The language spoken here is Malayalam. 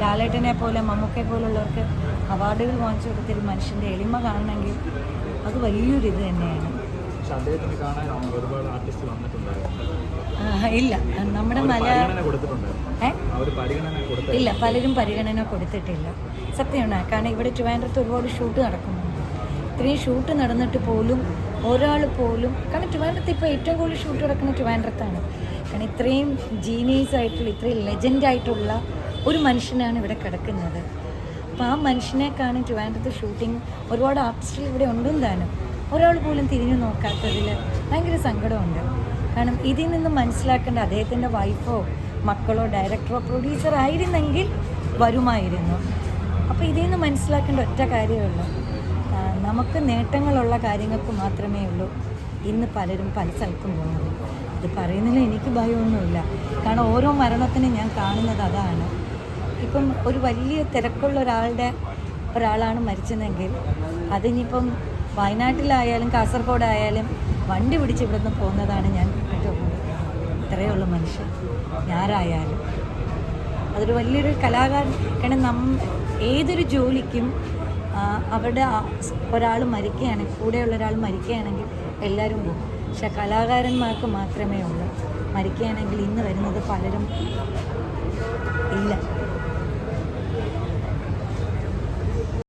ലാലേട്ടനെ പോലെ മമ്മൂക്കെ പോലുള്ളവർക്ക് അവാർഡുകൾ വാങ്ങിച്ചു കൊടുത്തൊരു മനുഷ്യന്റെ എളിമ കാണണമെങ്കിൽ അത് വലിയൊരു ഇത് തന്നെയാണ് ഇല്ല. നമ്മുടെ മലയാളം ഇല്ല പലരും പരിഗണന കൊടുത്തിട്ടില്ല. സത്യമാണ്. കാരണം ഇവിടെ ട്രിവാൻഡ്രത്ത് ഒരുപാട് ഷൂട്ട് നടക്കുന്നുണ്ട്. ഇത്രയും ഷൂട്ട് നടന്നിട്ട് പോലും ഒരാൾ പോലും കാരണം ട്രിവാൻഡ്രത്ത് ഇപ്പോൾ ഏറ്റവും കൂടുതൽ ഷൂട്ട് നടക്കുന്ന ട്രിവാൻഡ്രത്താണ്. കാരണം ഇത്രയും ജീനിയസ് ആയിട്ടുള്ള ഇത്രയും ലെജൻഡ് ആയിട്ടുള്ള ഒരു മനുഷ്യനാണ് ഇവിടെ കിടക്കുന്നത്. അപ്പോൾ ആ മനുഷ്യനെ കാണും ട്രിവാൻഡ്രത്ത് ഷൂട്ടിങ് ഒരുപാട് ആർട്ടിസ്റ്റുകൾ ഇവിടെ ഉണ്ടും താനും. ഒരാൾ പോലും തിരിഞ്ഞു നോക്കാത്തതിൽ ഭയങ്കര സങ്കടമുണ്ട്. കാരണം ഇതിൽ നിന്ന് മനസ്സിലാക്കേണ്ട അദ്ദേഹത്തിന്റെ വൈഫോ മക്കളോ ഡയറക്ടറോ പ്രൊഡ്യൂസറോ ആയിരുന്നെങ്കിൽ വരുമായിരുന്നു. അപ്പോൾ ഇതിൽ നിന്ന് മനസ്സിലാക്കേണ്ട ഒറ്റ കാര്യമേ ഉള്ളൂ. നമുക്ക് നേട്ടങ്ങളുള്ള കാര്യങ്ങൾക്ക് മാത്രമേ ഉള്ളൂ. ഇന്ന് പലരും പല സ്ഥലത്തും പോകുന്നത്. ഇത് പറയുന്നതിൽ എനിക്ക് ഭയമൊന്നുമില്ല. കാരണം ഓരോ മരണത്തിനും ഞാൻ കാണുന്നത് അതാണ്. ഇപ്പം ഒരു വലിയ തിരക്കുള്ള ഒരാളുടെ ഒരാളാണ് മരിച്ചതെങ്കിൽ അതിനിപ്പം വയനാട്ടിലായാലും കാസർഗോഡായാലും വണ്ടി പിടിച്ച് ഇവിടുന്ന് പോകുന്നതാണ് ഞാൻ കണ്ടിട്ടുള്ളത് ഇത്രയേ ഉള്ളൂ മനുഷ്യൻ. ഞാരായാലും. അതൊരു വലിയൊരു കലാകാരൻ കാരണം നം ഏതൊരു ജോലിക്കും അവിടെ ഒരാൾ മരിക്കുകയാണെങ്കിൽ കൂടെയുള്ള ഒരാൾ മരിക്കുകയാണെങ്കിൽ എല്ലാവരും പോകും. പക്ഷെ കലാകാരന്മാർക്ക് മാത്രമേ ഉള്ളൂ. മരിക്കുകയാണെങ്കിൽ ഇന്ന് വരുന്നത് പലരും ഇല്ല.